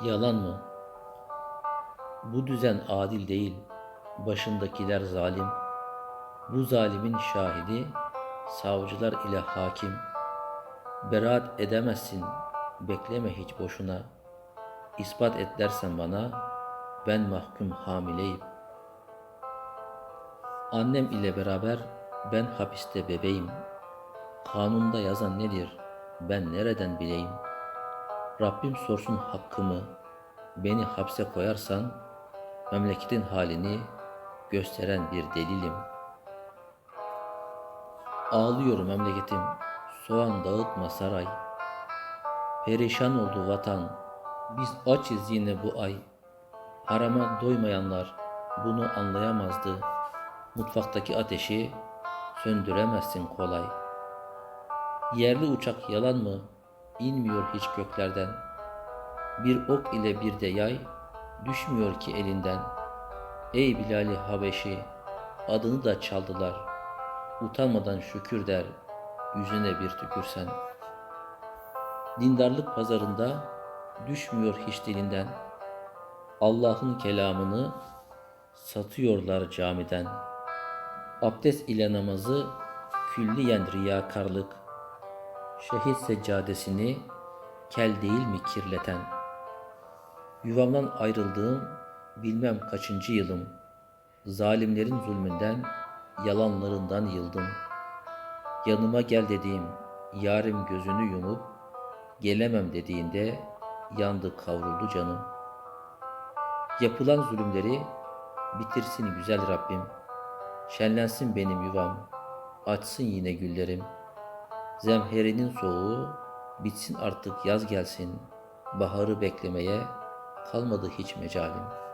Yalan mı? Bu düzen adil değil. Başındakiler zalim. Bu zalimin şahidi savcılar ile hakim. Beraat edemezsin. Bekleme hiç boşuna. İspat et dersen bana ben mahkum hamileyim. Annem ile beraber ben hapiste bebeğim. Kanunda yazan nedir? Ben nereden bileyim? Rabbim sorsun hakkımı. Beni hapse koyarsan memleketin halini gösteren bir delilim. Ağlıyor memleketim. Soğan dağıtma saray. Perişan oldu vatan. Biz açız yine bu ay. Harama doymayanlar bunu anlayamazdı. Mutfaktaki ateşi söndüremezsin kolay. Yerli uçak yalan mı? İnmiyor hiç göklerden. Bir ok ile bir de yay düşmüyor ki elinden. Ey Bilal-i Habeşi adını da çaldılar. Utanmadan şükür der yüzüne bir tükürsen. Dindarlık pazarında düşmüyor hiç dilinden. Allah'ın kelamını satıyorlar camiden. Abdest ile namazı külliyen riyakarlık. Şehit seccadesini kel değil mi kirleten? Yuvamdan ayrıldığım bilmem kaçıncı yılım. Zalimlerin zulmünden, yalanlarından yıldım. Yanıma gel dediğim yarim gözünü yumup gelemem dediğinde yandı kavruldu canım. Yapılan zulümleri bitirsin güzel Rabbim. Şenlensin benim yuvam, açsın yine güllerim. Zemherinin soğuğu bitsin artık yaz gelsin. Baharı beklemeye kalmadı hiç mecalim.''